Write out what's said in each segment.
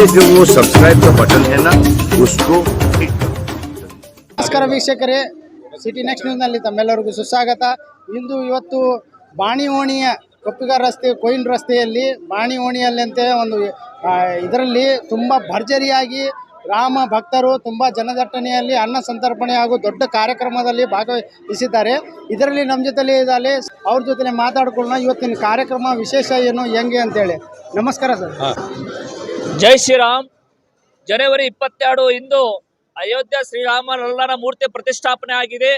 नीचे जो वो सब्सक्राइब का बटन है ना उसको हिट करो ನಮಸ್ಕಾರ ವೀಕ್ಷಕರೇ ಸಿಟಿ ನೆಕ್ಸ್ಟ್ ನ್ಯೂಸ್ನಲ್ಲಿ ತಮ್ಮೆಲ್ಲರಿಗೂ ಸುಸ್ವಾಗತ ಇಂದು ಇವತ್ತು ಬಾಣಿ ಓಣಿಯ ಕೊಪ್ಪಿಗಾರ ರಸ್ತೆ ಕೊಯಿನ್ ರಸ್ತೆಯಲ್ಲಿ ಬಾಣಿ ಓಣಿಯಲ್ಲಂತೆ ಒಂದು ಇದರಲ್ಲಿ ತುಂಬ ಭರ್ಜರಿಯಾಗಿ ರಾಮ ಭಕ್ತರು ತುಂಬ ಜನದಟ್ಟಣೆಯಲ್ಲಿ ಅನ್ನ ಸಂತರ್ಪಣೆ ಹಾಗೂ ದೊಡ್ಡ ಕಾರ್ಯಕ್ರಮದಲ್ಲಿ ಭಾಗವಹಿಸಿದ್ದಾರೆ ಇದರಲ್ಲಿ ನಮ್ಮ ಜೊತೆಲಿ ಇದ್ದಾರೆ ಅವ್ರ ಜೊತೆ ಮಾತಾಡ್ಕೊಳ್ಳೋಣ ಇವತ್ತಿನ ಕಾರ್ಯಕ್ರಮ ವಿಶೇಷ ಏನು ಹೆಂಗೆ ಅಂತೇಳಿ ನಮಸ್ಕಾರ ಸರ್ ಜೈ ಶ್ರೀರಾಮ್. ಜನವರಿ ಇಪ್ಪತ್ತೆರಡು ಇಂದು ಶ್ರೀರಾಮ ಲಲ್ಲನ ಮೂರ್ತಿ ಪ್ರತಿಷ್ಠಾಪನೆ ಆಗಿದೆ.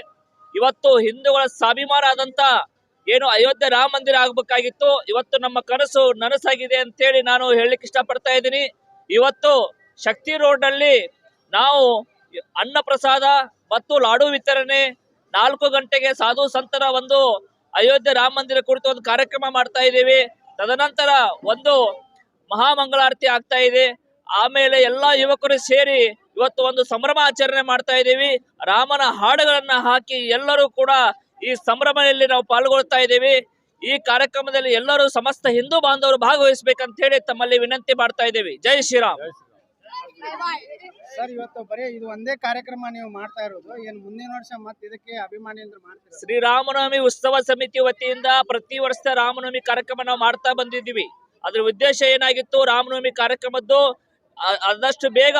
ಇವತ್ತು ಹಿಂದೂಗಳ ಸ್ವಾಭಿಮಾನ ಆದಂತ ಏನು ಅಯೋಧ್ಯೆ ರಾಮ ಮಂದಿರ ಆಗ್ಬೇಕಾಗಿತ್ತು. ಇವತ್ತು ನಮ್ಮ ಕನಸು ನನಸಾಗಿದೆ ಅಂತೇಳಿ ನಾನು ಹೇಳಲಿಕ್ಕೆ ಇಷ್ಟಪಡ್ತಾ ಇದ್ದೀನಿ. ಇವತ್ತು ಶಕ್ತಿ ರೋಡ್ನಲ್ಲಿ ನಾವು ಅನ್ನ ಪ್ರಸಾದ ಮತ್ತು ಲಾಡು ವಿತರಣೆ ನಾಲ್ಕು ಗಂಟೆಗೆ ಸಾಧು ಸಂತರ ಒಂದು ಅಯೋಧ್ಯೆ ರಾಮ ಮಂದಿರ ಕುರಿತು ಒಂದು ಕಾರ್ಯಕ್ರಮ ಮಾಡ್ತಾ ಇದ್ದೀವಿ. ತದನಂತರ ಒಂದು ಮಹಾಮಂಗಳಾರತಿ ಆಗ್ತಾ ಇದೆ. ಆಮೇಲೆ ಎಲ್ಲಾ ಯುವಕರು ಸೇರಿ ಇವತ್ತು ಒಂದು ಸಂಭ್ರಮ ಆಚರಣೆ ಮಾಡ್ತಾ ಇದ್ದೀವಿ. ರಾಮನ ಹಾಡುಗಳನ್ನ ಹಾಕಿ ಎಲ್ಲರೂ ಕೂಡ ಈ ಸಂಭ್ರಮದಲ್ಲಿ ನಾವು ಪಾಲ್ಗೊಳ್ತಾ ಇದ್ದೀವಿ. ಈ ಕಾರ್ಯಕ್ರಮದಲ್ಲಿ ಎಲ್ಲರೂ ಸಮಸ್ತ ಹಿಂದೂ ಬಾಂಧವರು ಭಾಗವಹಿಸಬೇಕಂತ ಹೇಳಿ ತಮ್ಮಲ್ಲಿ ವಿನಂತಿ ಮಾಡ್ತಾ ಇದ್ದೀವಿ. ಜೈ ಶ್ರೀರಾಮ್. ಸರ್ ಇವತ್ತು ಬರೀ ಇದು ಒಂದೇ ಕಾರ್ಯಕ್ರಮ ನೀವು ಮಾಡ್ತಾ ಇರೋದು. ಏನು ಮುಂದಿನ ವರ್ಷ ಮತ್ತೆ ಇದಕ್ಕೆ ಅಭಿಮಾನಿಯಿಂದ ಮಾಡ್ತೀವಿ ಶ್ರೀರಾಮನವಮಿ ಉತ್ಸವ ಸಮಿತಿ ವತಿಯಿಂದ ಪ್ರತಿ ವರ್ಷ ರಾಮನವಮಿ ಕಾರ್ಯಕ್ರಮ ನಾವು ಮಾಡ್ತಾ ಬಂದಿದ್ದೀವಿ. ಅದ್ರ ಉದ್ದೇಶ ಏನಾಗಿತ್ತು? ರಾಮನವಮಿ ಕಾರ್ಯಕ್ರಮದ್ದು ಆದಷ್ಟು ಬೇಗ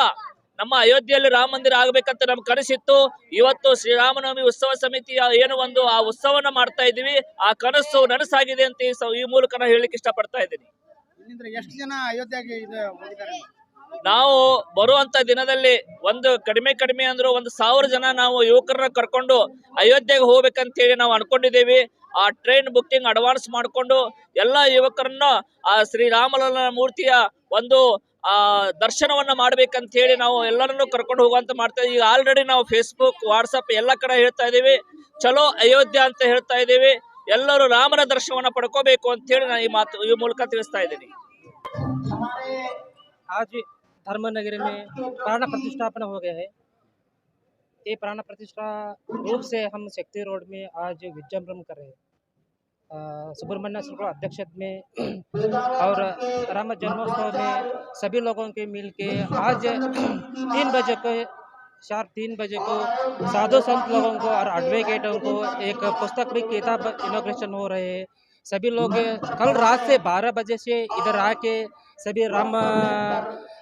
ನಮ್ಮ ಅಯೋಧ್ಯೆಯಲ್ಲಿ ರಾಮ ಮಂದಿರ ಆಗ್ಬೇಕಂತ ನಮ್ ಕನಸಿತ್ತು. ಇವತ್ತು ಶ್ರೀರಾಮನವಮಿ ಉತ್ಸವ ಸಮಿತಿಯ ಏನು ಒಂದು ಆ ಉತ್ಸವನ ಮಾಡ್ತಾ ಇದ್ದೀವಿ. ಆ ಕನಸು ನನಸಾಗಿದೆ ಅಂತ ಈ ಮೂಲಕ ನಾನು ಹೇಳಲಿಕ್ಕೆ ಇಷ್ಟಪಡ್ತಾ ಇದ್ದೀನಿ. ಎಷ್ಟು ಜನ ಅಯೋಧ್ಯೆಗೆ ನಾವು ಬರುವಂತ ದಿನದಲ್ಲಿ ಒಂದು ಕಡಿಮೆ ಕಡಿಮೆ ಅಂದ್ರು ಒಂದು ಸಾವಿರ ಜನ ನಾವು ಯುವಕರನ್ನ ಕರ್ಕೊಂಡು ಅಯೋಧ್ಯೆಗೆ ಹೋಗ್ಬೇಕಂತ ಹೇಳಿ ನಾವು ಅನ್ಕೊಂಡಿದ್ದೀವಿ. ಆ ಟ್ರೈನ್ ಬುಕ್ಕಿಂಗ್ ಅಡ್ವಾನ್ಸ್ ಮಾಡಿಕೊಂಡು ಎಲ್ಲ ಯುವಕರನ್ನ ಆ ಶ್ರೀರಾಮಲಲ್ಲ ಮೂರ್ತಿಯ ಒಂದು ಆ ದರ್ಶನವನ್ನ ಮಾಡ್ಬೇಕಂತ ಹೇಳಿ ನಾವು ಎಲ್ಲರನ್ನು ಕರ್ಕೊಂಡು ಹೋಗುವಂತ ಮಾಡ್ತಾ ಈಗ ಆಲ್ರೆಡಿ ನಾವು ಫೇಸ್ಬುಕ್ ವಾಟ್ಸಪ್ ಎಲ್ಲ ಕಡೆ ಹೇಳ್ತಾ ಇದೀವಿ ಚಲೋ ಅಯೋಧ್ಯ ಅಂತ ಹೇಳ್ತಾ ಇದೀವಿ ಎಲ್ಲರೂ ರಾಮನ ದರ್ಶನವನ್ನ ಪಡ್ಕೋಬೇಕು ಅಂತ ಹೇಳಿ ನಾನು ಈ ಮಾತು ಈ ಮೂಲಕ ತಿಳಿಸ್ತಾ ಇದ್ದೀನಿ आज धर्मनगरी में प्राण प्रतिष्ठापना हो गया है ये प्राण प्रतिष्ठा रूप से हम शक्ति रोड में आज विजृंभण कर रहे हैं अ, सुब्रमण्य शुक्ल अध्यक्षत में और राम जन्मोत्सव में सभी लोगों के मिल के आज तीन बजे को शार्प तीन बजे को साधु संत लोगों को और एडवोकेटों को एक पुस्तक भी किताब इनोग्रेशन हो रहे हैं। सभी लोग कल रात से 12 बजे से इधर आके सभी राम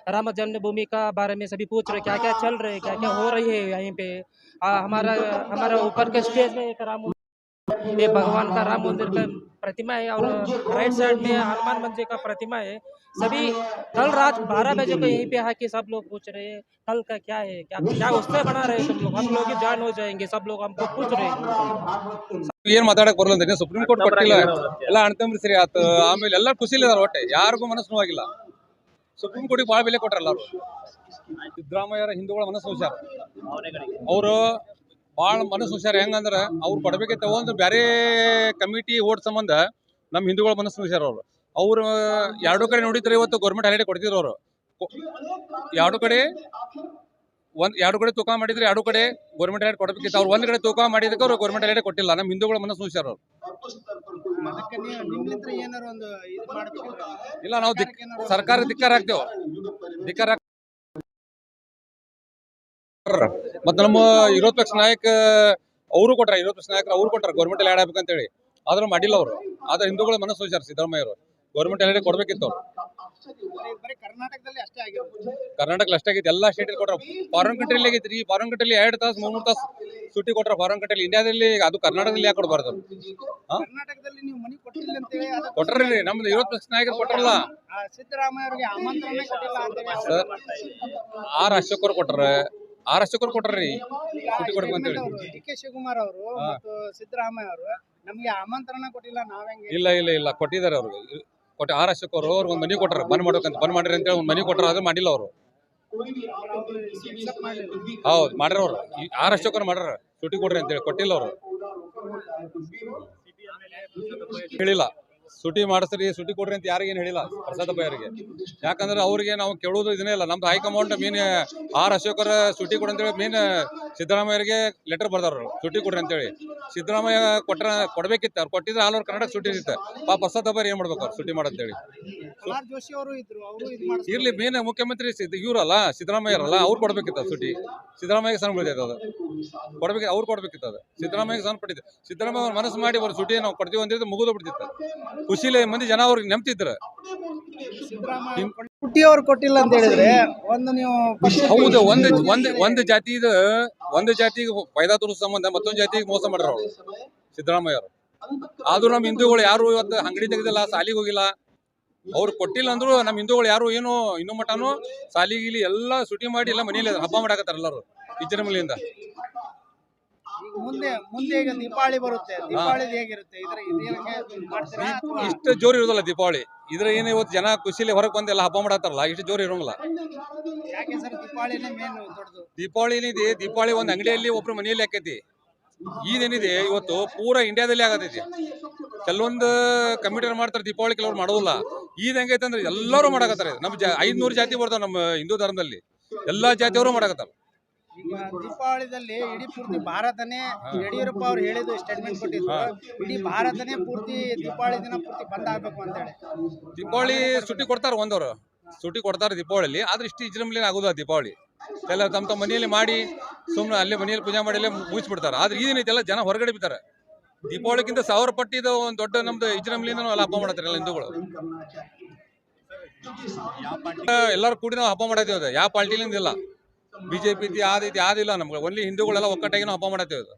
राम जन्मभूमि का बारे में सभी पूछ रहे क्या क्या चल रहे क्या क्या हो रही है यहीं पे। आ, हमारा हमारा ऊपर के स्टेज में एक राम ये भगवान का राम मंदिर का प्रतिमा है और राइट साइड में हनुमान मंदिर का प्रतिमा है सभी कल रात 12 बजे को यहीं पे आके सब लोग पूछ रहे हैं कल का क्या है क्या क्या उसमें बना रहे हैं तुम लोग हम लोग ही ज्वाइन हो जाएंगे सब लोग हमको पूछ रहे हैं ಏನ್ ಮಾತಾಡಕ್ ಬರಲ್ಲ ಅಂತೀನಿ ಸುಪ್ರೀಂ ಕೋರ್ಟ್ ಕೊಟ್ಟಿಲ್ಲ ಎಲ್ಲ ಅಣ್ತಂಬ್ರಿ ಸರಿ ಆತು ಆಮೇಲೆ ಎಲ್ಲ ಖುಷಿಲಿ ಇದಾರೆ ಒಟ್ಟೆ ಯಾರಿಗೂ ಮನಸ್ಸು ನೋವಾಗಿಲ್ಲ ಸುಪ್ರೀಂ ಕೋರ್ಟಿಗೆ ಭಾಳ ಬೆಲೆ ಕೊಟ್ರ ಎಲ್ಲಾರು ಸಿದ್ದರಾಮಯ್ಯರ ಹಿಂದೂಗಳ ಮನಸ್ಸು ಹುಷಾರ ಅವರು ಭಾಳ ಮನಸ್ಸು ಹುಷಾರ. ಹೆಂಗಂದ್ರ ಅವ್ರು ಕೊಡ್ಬೇಕಿತ್ತ ಒಂದು ಬೇರೆ ಕಮಿಟಿ ಓಟ್ ಸಂಬಂಧ ನಮ್ಮ ಹಿಂದೂಗಳ ಮನಸ್ಸು ಹುಷಾರು ಅವ್ರು. ಅವ್ರ ಎರಡು ಕಡೆ ನೋಡಿದ್ರೆ ಇವತ್ತು ಗೌರ್ಮೆಂಟ್ ಹಾಲಿಡೇ ಕೊಡ್ತಿದ್ರು ಅವರು. ಎರಡು ಕಡೆ ಒಂದ್ ಎರಡು ಕಡೆ ತೂಕ ಮಾಡಿದ್ರೆ ಎರಡು ಕಡೆ ಗೌರ್ಮೆಂಟ್ ಹಾಲಿಡೇ ಕೊಡಬೇಕಿತ್ತು ಅವ್ರು ಒಂದ್ ಕಡೆ ತೂಕ ಮಾಡಿದಕ್ಕೆ ಅವ್ರು ಗೌರ್ಮೆಂಟ್ ಹಾಲಿಡೇ ಕೊಟ್ಟಿಲ್ಲ. ನಮ್ಮ ಹಿಂದೂಗಳ ಮನಸ್ಸು ಹುಷಾರು ಅವ್ರು. ಇಲ್ಲ ನಾವು ದಿಕ್ ಸರ್ಕಾರ ಧಿಕ್ಕಾರ ಹಾಕ್ತೇವೆ ಧಿಕ್ಕಾರ ಮತ್ತ್ ನಮ್ಮ ವಿರೋಧ ಪಕ್ಷ ನಾಯಕ ಅವರು ಕೊಟ್ರ ವಿರೋಧ ಪಕ್ಷ ನಾಯಕರು ಅವ್ರು ಕೊಟ್ಟಾರ ಗೌರ್ಮೆಂಟ್ ಅಲ್ಲಿ ಆಡಬೇಕಂತ ಹೇಳಿ ಆದ್ರೆ ಮಾಡಿಲ್ಲ ಅವರು. ಆದ್ರೆ ಹಿಂದೂಗಳ ಮನಸ್ಸು ವಿಚಾರ ಸಿದ್ದರಾಮಯ್ಯ ಅವರು ಗೌರ್ಮೆಂಟ್ ಅಲ್ಲಿ ಕೊಡ್ಬೇಕಿತ್ತು ಅವರು. ಕರ್ನಾಟಕದಲ್ಲಿ ಅಷ್ಟೇ ಆಗಿದೆ ಕರ್ನಾಟಕ ಅಷ್ಟೇ ಆಗೈತಿ ಎಲ್ಲಾ ಸ್ಟೇಟ್ ಕೊಟ್ರ ಫಾರಿನ್ ಕಂಟ್ರಿಲಿ ಆಗಿತ್ತು ಈ ಫಾರಿನ್ ಕಂಟ್ರಿಲಿ ಎರಡು ತಾಸು ಮೂರ್ ಮೂರ್ ತಾಸು ಸುಟ್ಟಿ ಕೊಟ್ರ ಫಾರಿನ್ ಕಂಟ್ರಿಲಿ ಇಂಡಿಯಾದಲ್ಲಿ ಅದು ಕರ್ನಾಟಕದಲ್ಲಿ ಯಾಕೆ ಕೊಡಬಾರ್ದು? ಅಂತೇಳಿ ಕೊಟ್ರಿ ನಮ್ದು ವಿರೋಧ ಪಕ್ಷ ನಾಯಕರು ಅಂತೇಳಿ ಸರ್ ಆರ್ ಅಶೋಕರು ಕೊಟ್ರ. ಆರ್ ಅಶೋಕರು ಕೊಟ್ರಿ ಸುಟ್ಟಿ ಕೊಡ್ಬೇಕು ಅಂತ ಹೇಳಿ. ಡಿ ಕೆ ಶಿವಕುಮಾರ್ ಅವರು ಮತ್ತು ಸಿದ್ದರಾಮಯ್ಯ ಅವರು ನಮ್ಗೆ ಆಮಂತ್ರಣ ಕೊಟ್ಟಿಲ್ಲ ನಾವೆಂಗೆ ಇಲ್ಲ ಇಲ್ಲ ಇಲ್ಲ. ಕೊಟ್ಟಿದ್ದಾರೆ ಅವ್ರಿಗೆ ಕೊಟ್ಟು ಆರ್ ಅಶೋಕ್ ಅವರು ಅವ್ರಿಗೆ ಒಂದು ಮನೆ ಕೊಟ್ಟಾರ. ಬಂದ್ ಮಾಡ್ಬೇಕಂತ ಬಂದ್ ಮಾಡ್ರಿ ಅಂತೇಳಿ ಒಂದು ಮನೆ ಕೊಟ್ಟರು. ಅದು ಮಾಡಿಲ್ಲ ಅವರು. ಹೌದು ಮಾಡ್ರ ಅವ್ರು. ಈ ಆರ್ ಅವ್ರು ಮಾಡ್ರ ಸುಟ್ಟಿ ಕೊಡ್ರಿ ಅಂತೇಳಿ. ಕೊಟ್ಟಿಲ್ಲ ಅವರು. ಹೇಳಿಲ್ಲ. ಸುಟಿ ಮಾಡಿಸ್ರಿ ಸುಟಿ ಕೊಡ್ರಿ ಅಂತ ಯಾರಿಗೇನು ಹೇಳಿಲ್ಲ ಪ್ರಸಾದ ಅವರಿಗೆ. ಯಾಕಂದ್ರೆ ಅವ್ರಿಗೆ ನಾವು ಕೇಳೋದು ಇದನ್ನೇ ಇಲ್ಲ ನಮ್ದು ಹೈಕಮಾಂಡ್ ಮೀನ್ ಆರ್ ಅಶೋಕರ ಸುಟಿ ಕೊಡು ಅಂತೇಳಿ ಮೀನ್ ಸಿದ್ದರಾಮಯ್ಯರಿಗೆ ಲೆಟರ್ ಬರ್ದಾರ ಸುಟಿ ಕೊಡ್ರಿ ಅಂತೇಳಿ. ಸಿದ್ದರಾಮಯ್ಯ ಕೊಟ್ರ ಕೊಡ್ಬೇಕಿತ್ತು. ಅವ್ರು ಕೊಟ್ಟಿದ್ರೆ ಆಲ್ ಓವರ್ ಕರ್ನಾಟಕ ಸುಟಿ ಇರುತ್ತೆ. ಪಾಪ ಪ್ರಸಾದಪ್ಪ ಅವ್ರು ಏನ್ ಮಾಡ್ಬೇಕು ಅವ್ರು ಸುಟಿ ಮಾಡಂತೇಳಿ. ಇರ್ಲಿ ಮೇನ್ ಮುಖ್ಯಮಂತ್ರಿ ಸಿದ್ದ ಇವ್ರಲ್ಲ ಸಿದ್ದರಾಮಯ್ಯರಲ್ಲ ಅವ್ರು ಕೊಡ್ಬೇಕಿತ್ತು ಸುಟಿ. ಸಿದ್ದರಾಮಯ್ಯ ಸಣ್ಣ ಬಿಡ್ತೈತೆ ಅದು. ಕೊಡ್ಬೇಕು ಅವ್ರು ಕೊಡ್ಬೇಕಿತ್ತು ಅದು. ಸಿದ್ದರಾಮಯ್ಯ ಸಣ್ಣ ಪಡಿತು ಸಿದ್ದರಾಮಯ್ಯ ಅವ್ರ ಮನಸ್ಸು ಮಾಡಿ ಅವ್ರ ಸುಟಿ ನಾವು ಕೊಡ್ತೀವಿ ಅಂದ್ರೆ ಮುಗಿದು ಬಿಡ್ತಿತ್ತು. ಖುಷಿಲೇ ಮಂದಿ ಜನ ಅವ್ರಿಗೆ ನೆಮ್ತಿದ್ರು. ಸಿದ್ದರಾಮಯ್ಯ ಅವ್ರು ಕೊಟ್ಟಿಲ್ಲ ಅಂತ ಹೇಳಿದ್ರೆ ಒಂದು ನೀವು ಹೌದು ಒಂದು ಒಂದು ಒಂದು ಜಾತಿದ ಒಂದು ಜಾತಿಗೆ ಫೈದಾ ತೋರಿಸ ಸಂಬಂಧ ಮತ್ತೊಂದು ಜಾತಿಗೆ ಮೋಸ ಮಾಡ್ರ ಅವ್ರು ಸಿದ್ದರಾಮಯ್ಯ ಅವರು. ಆದ್ರೂ ನಮ್ಮ ಹಿಂದೂಗಳು ಯಾರು ಇವತ್ತು ಅಂಗಡಿ ತೆಗೆದಿಲ್ಲ ಸಾಲಿಗೆ ಹೋಗಿಲ್ಲ. ಅವ್ರು ಕೊಟ್ಟಿಲ್ಲ ಅಂದ್ರು ನಮ್ಮ ಹಿಂದೂಗಳು ಯಾರು ಏನು ಇನ್ನೂ ಮಟನು ಸಾಲಿ ಎಲ್ಲಾ ಎಲ್ಲ ಸುಟಿ ಮಾಡಿ ಎಲ್ಲ ಮನೆಯಲ್ಲಿ ಹಬ್ಬ ಮಾಡಾಕತ್ತಾರ ಎಲ್ಲರೂ ಇಜ್ಜನ ಮುಂದೆ ಮುಂದೆ ಈಗ ದೀಪಾವಳಿ ಬರುತ್ತೆ. ದೀಪಾವಳಿ ಹೇಗಿರುತ್ತೆ? ಇದ್ರ ಇದೇನಕ್ಕೆ ಮಾಡ್ತೀರಾ ಅಥವಾ? ಇಷ್ಟು ಜೋರು ಇರೋದಿಲ್ಲ ದೀಪಾವಳಿ. ಇದ್ರ ಏನು ಇವತ್ತು ಜನ ಖುಷಿಲಿ ಹೊರಗೆ ಬಂದೆಲ್ಲ ಹಬ್ಬ ಮಾಡತ್ತಾರಲ್ಲ ಇಷ್ಟು ಜೋರು ಇರೋಂಗಿಲ್ಲ. ಯಾಕೆ ಸರ್ ದೀಪಾವಳಿನೇ ಮೇನ್ ದೊಡ್ಡದು? ದೀಪಾವಳಿ ಏನಿದೆ ದೀಪಾವಳಿ ಒಂದು ಅಂಗಡಿಯಲ್ಲಿ ಒಬ್ರು ಮನೆಯಲ್ಲಿ ಆಕೈತಿ ಇದೇನಿದೆ ಇವತ್ತು ಪೂರಾ ಇಂಡಿಯಾದಲ್ಲಿ ಆಗತೈತಿ. ಕೆಲವೊಂದು ಕಂಪ್ಯೂಟರ್ ಮಾಡ್ತಾರೆ ದೀಪಾವಳಿ ಕೆಲವ್ರು ಮಾಡೋದಿಲ್ಲ. ಈದ್ ಹೆಂಗೈತೆ ಅಂದ್ರೆ ಎಲ್ಲರೂ ಮಾಡಕತ್ತಾರೆ ನಮ್ಮ ಜಾ ಐದ್ನೂರು ಜಾತಿ ಬರ್ತಾವೆ ನಮ್ಮ ಹಿಂದೂ ಧರ್ಮದಲ್ಲಿ. ಎಲ್ಲಾ ಜಾತಿಯವರು ಮಾಡಕತ್ತಾರ. ಈಗ ದೀಪಾವಳಿದಲ್ಲಿ ಇಡೀ ಪೂರ್ತಿ ಭಾರತನೇ ಯಡಿಯೂರಪ್ಪ ಅವ್ರು ಹೇಳಿದ್ದು ಸ್ಟೇಟ್ಮೆಂಟ್ ಕೊಟ್ಟಿದ್ರು. ಇಡೀ ಭಾರತನೇ ಪೂರ್ತಿ ದೀಪಾವಳಿ ದಿನ ಪೂರ್ತಿ ಬಂದ್ ಆಗ್ಬೇಕು ಅಂತ ಹೇಳಿ. ದೀಪಾವಳಿ ಸುಟ್ಟಿ ಕೊಡ್ತಾರೆ ಒಂದವರು. ಸುಟ್ಟಿ ಕೊಡ್ತಾರೆ ದೀಪಾವಳಿಲಿ ಆದ್ರೆ ಇಷ್ಟು ಇಜ್ರಂಬ್ಲಿ ಆಗುದ ದೀಪಾವಳಿ. ಎಲ್ಲ ತಮ್ಮ ತಮ್ಮ ಮನೆಯಲ್ಲಿ ಮಾಡಿ ಸುಮ್ಮನೆ ಅಲ್ಲೇ ಮನೆಯಲ್ಲಿ ಪೂಜೆ ಮಾಡಿ ಅಲ್ಲೇ ಮುಗಿಸ್ಬಿಡ್ತಾರೆ. ಆದ್ರೆ ಈದೇನೈತೆಲ್ಲ ಜನ ಹೊರಗಡೆ ಬಿತ್ತಾರೆ ದೀಪಾವಳಿಗಿಂತ ಸಾವಿರ ಪಟ್ಟಿದ ಒಂದು ದೊಡ್ಡ ನಮ್ದು ಇಜ್ರಂಬ್ಲಿಂದ ಎಲ್ಲ ಹಬ್ಬ ಮಾಡ್ತಾರೆ ಎಲ್ಲ ಹಿಂದೂಗಳು. ಎಲ್ಲರೂ ಕೂಡಿ ನಾವು ಹಬ್ಬ ಮಾಡತ್ತೀವಿ ಅದು. ಯಾವ ಪಾರ್ಟಿಲಿಂದ ಇಲ್ಲ. ಬಿಜೆಪಿ ಐತಿ ಯಾವ್ದೈತಿ ಯಾವ್ದಿಲ್ಲ ನಮ್ಗೆ. ಓನ್ಲಿ ಹಿಂದೂಗಳೆಲ್ಲ ಒಕ್ಕಟ್ಟಾಗಿ ನಾವು ಹಬ್ಬ ಮಾಡತ್ತೇವೆ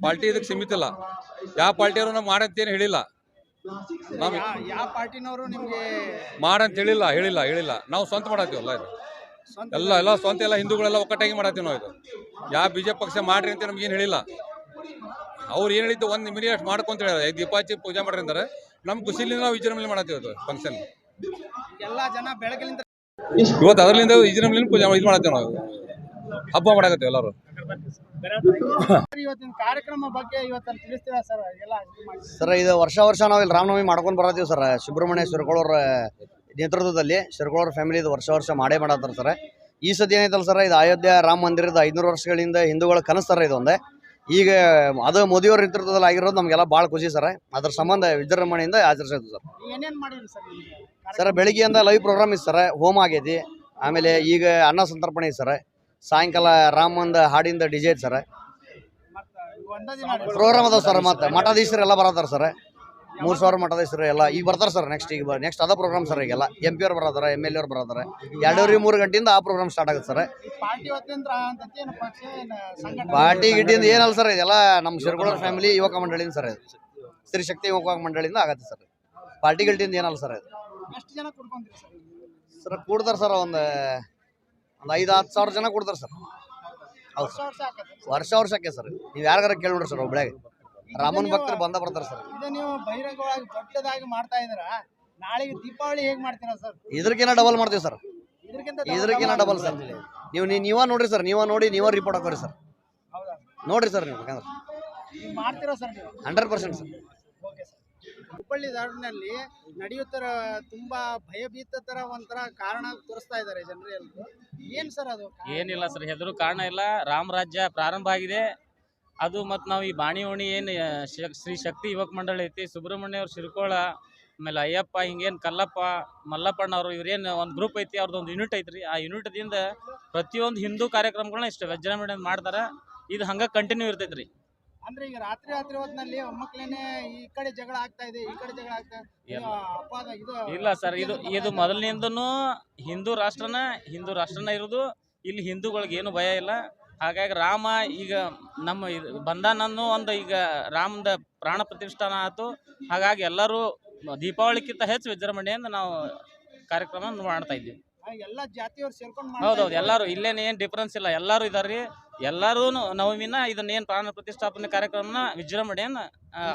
ಪಾರ್ಟಿ ಇದಕ್ಕೆ ಸೀಮಿತ ಇಲ್ಲ ಯಾವ ಪಾರ್ಟಿಯವರು ನಾವು ಮಾಡಂತೇನು ಹೇಳಿಲ್ಲ. ನಾವು ಯಾವ ಪಾರ್ಟಿನವರು ನಿಮಗೆ ಮಾಡಂತ ಹೇಳಿಲ್ಲ ಹೇಳಿಲ್ಲ ಹೇಳಿಲ್ಲ. ನಾವು ಸ್ವಂತ ಮಾಡತ್ತೀವಲ್ಲ ಇದು. ಎಲ್ಲ ಎಲ್ಲ ಸ್ವಂತ ಎಲ್ಲ ಹಿಂದೂಗಳೆಲ್ಲ ಒಕ್ಕಟ್ಟಾಗಿ ಮಾಡತ್ತೀವಿ ನಾವು ಇದು. ಯಾವ ಬಿಜೆಪಿ ಪಕ್ಷ ಮಾಡ್ರಿ ಅಂತ ನಮ್ಗೆ ಏನು ಹೇಳಿಲ್ಲ. ಅವ್ರು ಏನು ಹೇಳಿದ್ದು ಒಂದು ಮಿನಿ ಅಷ್ಟು ಮಾಡ್ಕೊಂತ ಹೇಳಿದ್ರೆ ಐದು ದೀಪ ಹಚ್ಚಿ ಪೂಜೆ ಮಾಡ್ರಿ ಅಂತಾರೆ. ನಮ್ಮ ಖುಷಿಲಿಂದ ನಾವು ವಿಜೃಂಭಣೆ ಮಾಡತ್ತೀವಿ ಫಂಕ್ಷನ್ ಎಲ್ಲ ಜನ ಬೆಳಗಿನಿಂದ ಇವತ್ತು ಅದರಲ್ಲಿಂದ ವಿಜೃಂಭಣೆ ಪೂಜೆ ಇದು ಮಾಡ್ತೇವೆ ನಾವು. ಹಬ್ಬ ಮಾಡಕತ್ತೀವಿ ಎಲ್ಲರೂ. ಇವತ್ತಿನ ಕಾರ್ಯಕ್ರಮ ಬಗ್ಗೆ ಇವತ್ತಲ್ಲಿ ತಿಳಿಸ್ತೀರಾ ಸರ್? ಎಲ್ಲ ಇದು ಮಾಡಿ. ಸರ್ ಇದು ವರ್ಷ ವರ್ಷ ನಾವು ಇಲ್ಲಿ ರಾಮನವಮಿ ಮಾಡ್ಕೊಂಡು ಬರತ್ತೀವಿ ಸರ್. ಸುಬ್ರಹ್ಮಣ್ಯ ಶಿರ್ಕೊಳ್ಳೋರ ನೇತೃತ್ವದಲ್ಲಿ ಶಿರ್ಕೊಳ್ಳೋರ ಫ್ಯಾಮಿಲಿ ಇದು ವರ್ಷ ವರ್ಷ ಮಾಡೇ ಮಾಡತ್ತಾರ ಸರ್. ಈ ಸತಿ ಏನೈತಲ್ಲ ಸರ್ ಇದು ಅಯೋಧ್ಯೆ ರಾಮ ಮಂದಿರದ ಐದುನೂರು ವರ್ಷಗಳಿಂದ ಹಿಂದೂಗಳ ಕನಸು ಸರ್ ಇದು ಒಂದೇ. ಈಗ ಅದು ಮೋದಿಯವ್ರ ನೇತೃತ್ವದಲ್ಲಿ ಆಗಿರೋದು ನಮಗೆಲ್ಲ ಭಾಳ ಖುಷಿ ಸರ್. ಅದ್ರ ಸಂಬಂಧ ವಿಜೃಂಭಣೆಯಿಂದ ಆಚರಿಸೋದು ಸರ್. ಏನೇನ್ ಮಾಡಿದ್ರಿ ಸರ್ ಸರ್ ಬೆಳಿಗ್ಗೆಯಿಂದ ಲೈವ್ ಪ್ರೋಗ್ರಾಮ್ ಇತ್ತು ಸರ್. ಹೋಮ್ ಆಗೈತಿ. ಆಮೇಲೆ ಈಗ ಅನ್ನ ಸಂತರ್ಪಣೆ ಇತ್ತು ಸರ್. ಸಾಯಂಕಾಲ ರಾಮಂದ ಹಾಡಿಂದ ಡಿಜೆ ಐತೆ ಸರ್. ಪ್ರೋಗ್ರಾಮ್ ಅದಾವ ಸರ್ ಮತ್ತೆ ಮಠಾಧೀಶರು ಎಲ್ಲ ಬರತ್ತಾರ ಸರ್. ಮೂರು ಸಾವಿರ ಮಠಾಧೀಶರು ಎಲ್ಲ ಈಗ ಬರ್ತಾರೆ ಸರ್ ನೆಕ್ಸ್ಟ್ ಈಗ ನೆಕ್ಸ್ಟ್ ಅದ ಪ್ರೋಗ್ರಾಮ್ ಸರ್ ಈಗೆಲ್ಲ. ಎಂ ಪಿ ಅವ್ರು ಬರತಾರೆ ಎಂ ಎಲ್ ಎ ಅವ್ರು ಬರತ್ತಾರ. ಎರಡೂವರೆ ಮೂರು ಗಂಟೆಯಿಂದ ಆ ಪ್ರೋಗ್ರಾಮ್ ಸ್ಟಾರ್ಟ್ ಆಗುತ್ತೆ ಸರ್. ಪಾರ್ಟಿ ಗಿಟ್ಟಿಂದ ಏನಲ್ಲ ಸರ್ ಇದೆಲ್ಲ ನಮ್ಮ ಶಿರ್ಕೊಳ್ಳೋರ್ ಫ್ಯಾಮಿಲಿ ಯುವಕ ಮಂಡಳಿಯಿಂದ ಸರ್ ಇದು. ಸ್ತ್ರೀ ಶಕ್ತಿ ಯುವಕ ಮಂಡಳಿಯಿಂದ ಆಗತ್ತೆ ಸರ್. ಪಾರ್ಟಿ ಗಿಟ್ಟಿಂದ ಏನಲ್ಲ ಸರ್ ಇದು. ಸರ್ ಕೂಡ್ತಾರೆ ಸರ್ ಒಂದು ಒಂದು ಐದು ಹತ್ತು ಸಾವಿರ ಜನ ಕೊಡ್ತಾರೆ ಸರ್. ಹೌದು ಸರ್. ವರ್ಷ ವರ್ಷಕ್ಕೆ ಸರ್. ನೀವು ಯಾರಿಗಾರ ಕೇಳಿ ನೋಡ್ರಿ ಸರ್ ಒಬ್ಳ್ಯಾಗ ರಾಮನ್ ಭಕ್ತರು ಬಂದ ಬರ್ತಾರೆ ಸರ್. ಇದು ನೀವು ಬಹಿರಂಗವಾಗಿ ದೊಡ್ಡದಾಗಿ ಮಾಡ್ತಾ ಇದ್ದೀರಾ? ನಾಳೆಗೆ ದೀಪಾವಳಿ ಹೇಗೆ ಮಾಡ್ತೀರಾ ಸರ್? ಇದಕ್ಕಿಂತ ಡಬಲ್ ಮಾಡ್ತೀವಿ ಸರ್. ಇದಕ್ಕಿಂತ ಡಬಲ್ ಸರ್. ನೀವು ನೀವ ನೋಡ್ರಿ ಸರ್. ನೀವ ನೋಡಿ ನೀವ ರಿಪೋರ್ಟ್ ಹಾಕೋರಿ ಸರ್. ಹೌದಾ? ನೋಡ್ರಿ ಸರ್ ನೀವು ಮಾಡ್ತೀರಾ ಸರ್ ನೀವು? Hundred percent sir. Okay sir. Hubballi ದಾರಿನಲ್ಲಿ ನಡೆಯುತ್ತರ ತುಂಬಾ ಭಯಭೀತ ತರ ಒಂಥರ ಕಾರಣ ತೋರಿಸ್ತಾ ಇದ್ದಾರೆ ಜನರು ಎಲ್ರು ಏನ್ ಸರ್ ಅದು? ಏನಿಲ್ಲ ಸರ್, ಹೆದರು ಕಾರಣ ಇಲ್ಲ. ರಾಮ ರಾಜ್ಯ ಪ್ರಾರಂಭ ಆಗಿದೆ. ಅದು ಮತ್ತು ನಾವು ಈ ಬಾಣಿ ಓಣಿ ಏನು ಶ್ರೀ ಶಕ್ತಿ ಯುವಕ ಮಂಡಳಿ ಐತಿ, ಸುಬ್ರಹ್ಮಣ್ಯ ಅವ್ರು ಶಿರ್ಕೋಳ, ಆಮೇಲೆ ಅಯ್ಯಪ್ಪ, ಹಿಂಗೇನು ಕಲ್ಲಪ್ಪ, ಮಲ್ಲಪ್ಪಣ್ಣ ಅವರು ಇವ್ರೇನು ಒಂದು ಗ್ರೂಪ್ ಐತಿ ಅವ್ರದ್ದು ಒಂದು ಯೂನಿಟ್ ಐತ್ರಿ. ಆ ಯೂನಿಟ್ದಿಂದ ಪ್ರತಿಯೊಂದು ಹಿಂದೂ ಕಾರ್ಯಕ್ರಮಗಳನ್ನ ಇಷ್ಟು ವಿಜೃಂಭಣೆ ಮಾಡ್ತಾರೆ. ಇದು ಹಂಗೆ ಕಂಟಿನ್ಯೂ ಇರ್ತೈತ್ರಿ. ಅಂದ್ರೆ ಈಗ ರಾತ್ರಿ ರಾತ್ರಿ ಹೊತ್ನಲ್ಲಿ ಮಕ್ಕಳೇನೆ ಈ ಕಡೆ ಜಗಳ ಆಗ್ತಾ ಇದೆ ಈ ಕಡೆ ಜಗಳ ಆಗ್ತಾ ಇದೆ. ಇದು ಅಪವಾದ ಇದು ಇಲ್ಲ ಸರ್ ಇದು ಇದು ಮೊದಲಿನಿಂದನೂ ಹಿಂದೂ ರಾಷ್ಟ್ರನ ಹಿಂದೂ ರಾಷ್ಟ್ರನ ಇರೋದು. ಇಲ್ಲಿ ಹಿಂದೂಗಳಿಗೆ ಏನು ಭಯ ಇಲ್ಲ. ಹಾಗಾಗಿ ರಾಮ ಈಗ ನಮ್ಮ ಇದು ಬಂದಾನನ್ನು ಒಂದು ಈಗ ರಾಮದ ಪ್ರಾಣ ಪ್ರತಿಷ್ಠಾನ ಆಯಿತು. ಹಾಗಾಗಿ ಎಲ್ಲರೂ ದೀಪಾವಳಿಕ್ಕಿಂತ ಹೆಚ್ಚು ವಿಜೃಂಭಣೆಯಿಂದ ನಾವು ಕಾರ್ಯಕ್ರಮ ಮಾಡ್ತಾ ಇದ್ದೀವಿ. ಎಲ್ಲ ಜಾತಿಯವ್ರು ಸೇರ್ಕೊಂಡು ಹೌದೌದು ಎಲ್ಲಾರು ಇಲ್ಲೇನು ಏನು ಡಿಫ್ರೆನ್ಸ್ ಇಲ್ಲ ಎಲ್ಲರೂ ಇದಾರ್ರಿ. ಎಲ್ಲರೂ ನವಮಿನ ಇದನ್ನ ಏನ್ ಪ್ರಾಣ ಪ್ರತಿಷ್ಠಾಪನೆ ಕಾರ್ಯಕ್ರಮನ ವಿಜೃಂಭಣೆಯನ್ನ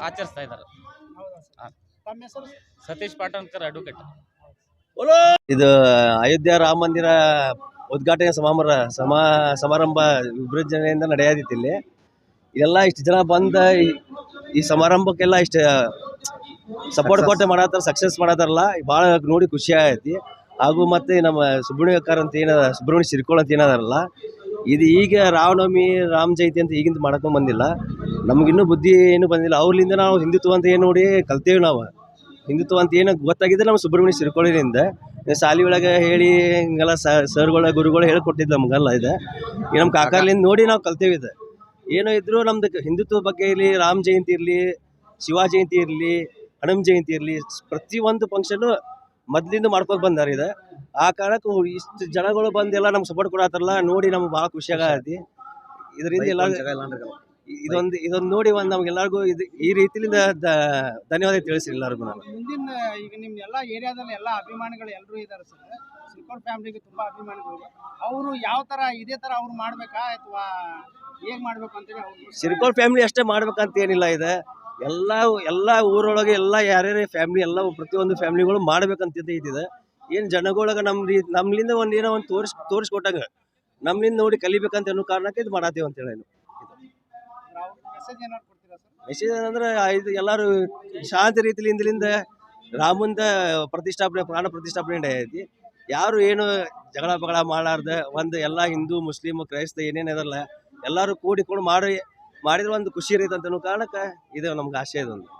ಆಚರಿಸ್ತಾ ಇದ್ದಾರೆ ಹೌದಾ ಸರ್? ತಮ್ಮ ಹೆಸರು ಸತೀಶ್ ಪಾಟಣ್ಕರ್ ಅಡ್ವೊಕೇಟ್ ಇದು ಅಯೋಧ್ಯ ರಾಮ ಮಂದಿರ ಉದ್ಘಾಟನೆ ಸಮಾರಂಭ ಸಮಾ ಸಮಾರಂಭ ವಿಭಜನೆಯಿಂದ ನಡೆಯದಿತ್ತು ಇಲ್ಲಿ. ಇದೆಲ್ಲ ಇಷ್ಟು ಜನ ಬಂದ ಈ- ಈ ಸಮಾರಂಭಕ್ಕೆಲ್ಲ ಇಷ್ಟು ಸಪೋರ್ಟ್ ಕೊಟ್ಟೆ ಮಾಡತ್ತಾರ ಸಕ್ಸಸ್ ಮಾಡತ್ತಾರಲ್ಲ ಭಾಳ ನೋಡಿ ಖುಷಿ ಆಗೈತಿ. ಹಾಗೂ ಮತ್ತೆ ನಮ್ಮ ಸುಬ್ರಹ್ಮಣ್ಯಕಾರ ಅಂತ ಏನಾದ, ಸುಬ್ರಹ್ಮಣ್ಯ ಸಿರ್ಕೋಳ ಅಂತ ಏನಾದಾರಲ್ಲ, ಇದು ಈಗ ರಾಮನವಮಿ ರಾಮ ಜಯಂತಿ ಅಂತ ಈಗಿಂದ ಮಾಡ್ಕೊಂಡ್ ಬಂದಿಲ್ಲ. ನಮಗಿನ್ನೂ ಬುದ್ಧಿ ಏನು ಬಂದಿಲ್ಲ. ಅವ್ರಿಂದ ನಾವು ಹಿಂದುತ್ವ ಅಂತ ಏನು ನೋಡಿ ಕಲ್ತೇವೆ ನಾವು. ಹಿಂದುತ್ವ ಅಂತ ಏನು ಗೊತ್ತಾಗಿದೆ ನಮ್ಮ ಸುಬ್ರಹ್ಮಣ್ಯ ಸಿರ್ಕೊಳ್ಳಿನಿಂದ ಶಾಲಿ ಒಳಗೆ ಹೇಳಿ ಹಿಂಗೆಲ್ಲ ಸರ್ಗಳ, ಗುರುಗಳು ಹೇಳ್ಕೊಟ್ಟಿದ್ದು ನಮಗೆಲ್ಲ ಇದೆ. ಈ ನಮ್ಮ ಕಾಕಾರ್ಲಿಂದ ನೋಡಿ ನಾವು ಕಲ್ತೇವೆ ಇದೆ. ಏನೋ ಇದ್ರು ನಮ್ದು ಹಿಂದುತ್ವ ಬಗ್ಗೆ ಇರಲಿ, ರಾಮ ಜಯಂತಿ ಇರಲಿ, ಶಿವ ಜಯಂತಿ ಇರಲಿ, ಹನುಮ ಜಯಂತಿ ಇರಲಿ, ಪ್ರತಿಯೊಂದು ಫಂಕ್ಷನ್ನು ಮೊದ್ಲಿಂದ ಮಾಡ್ಕೊಂಡು ಬಂದಾರ ಇದ. ಆ ಕಾರಣಕ್ಕೂ ಇಷ್ಟು ಜನಗಳು ಬಂದೆಲ್ಲ ನಮ್ಗೆ ಸಪೋರ್ಟ್ ಕೊಡತ್ತಾರಲ್ಲ ನೋಡಿ ನಮ್ಗೆ ಭಾಳ ಖುಷಿ ಆಗತಿ. ಇದರಿಂದ ಎಲ್ಲ ಇದೊಂದು ಇದೊಂದು ನೋಡಿ ಒಂದು ನಮ್ಗೆಲ್ಲರಿಗೂ ಇದು ಈ ರೀತಿಯಿಂದ ದ- ಧನ್ಯವಾದ ತಿಳಿಸಿ ಎಲ್ಲರಿಗೂ ನಾನು. ಮುಂದಿನ ಈಗ ನಿಮ್ಮ ಎಲ್ಲ ಏರಿಯಾದಲ್ಲಿ ಎಲ್ಲ ಅಭಿಮಾನಿಗಳು ಎಲ್ಲರೂ ಇದ್ದಾರೆ ಸರ್. ಸಿಲ್ಕೋರ್ ಫ್ಯಾಮಿಲಿಗೆ ತುಂಬ ಅಭಿಮಾನಿಗಳು. ಅವರು ಯಾವ ಥರ ಇದೇ ಥರ ಅವ್ರು ಮಾಡಬೇಕಾ ಅಥವಾ ಹೇಗೆ ಮಾಡಬೇಕು ಅಂತೇಳಿ ಅವ್ರು ಸಿರ್ಕೋಲ್ ಫ್ಯಾಮಿಲಿ ಅಷ್ಟೇ ಮಾಡ್ಬೇಕಂತ ಏನಿಲ್ಲ ಇದೆ. ಎಲ್ಲ ಎಲ್ಲ ಊರೊಳಗೆ ಎಲ್ಲ ಯಾರ್ಯಾರ ಫ್ಯಾಮಿಲಿ ಎಲ್ಲ ಪ್ರತಿಯೊಂದು ಫ್ಯಾಮಿಲಿಗಳು ಮಾಡ್ಬೇಕಂತ ಇದ್ದಿದೆ. ಏನು ಜನಗಳಿಗೆ ನಮ್ಮ ರೀ ನಮ್ಲಿಂದ ಒಂದು ಏನೋ ಒಂದು ತೋರಿಸ್ ತೋರಿಸ್ಕೊಟ್ಟಂಗ ನಮ್ಲಿಂದ ನೋಡಿ ಕಲಿಬೇಕಂತ ಅನ್ನೋ ಕಾರಣಕ್ಕೆ ಇದು ಮಾಡತ್ತೀವಿ ಅಂತೇಳಿ ಸರ್ ಮೆಸೇಜ್ ಏನಂದ್ರೆ ಇದು ಎಲ್ಲರೂ ಶಾಂತಿ ರೀತಿಲಿಂದಲಿಂದ ರಾಮಂದ ಪ್ರತಿಷ್ಠಾಪನೆ ಪ್ರಾಣ ಪ್ರತಿಷ್ಠಾಪನೆ ಐತಿ ಯಾರು ಏನು ಜಗಳ ಬಗಳ ಮಾಡಾರ್ದ ಒಂದು ಎಲ್ಲ ಹಿಂದೂ ಮುಸ್ಲಿಮ್ ಕ್ರೈಸ್ತ ಏನೇನು ಅದಲ್ಲ ಎಲ್ಲರೂ ಕೂಡಿಕೊಂಡು ಮಾಡಿ ಮಾಡಿದ್ರೆ ಒಂದು ಖುಷಿ ಇರೈತೆ ಅಂತ ಕಾರಣಕ್ಕೆ ಇದು ನಮ್ಗೆ ಆಶೆ ಇದೊಂದು.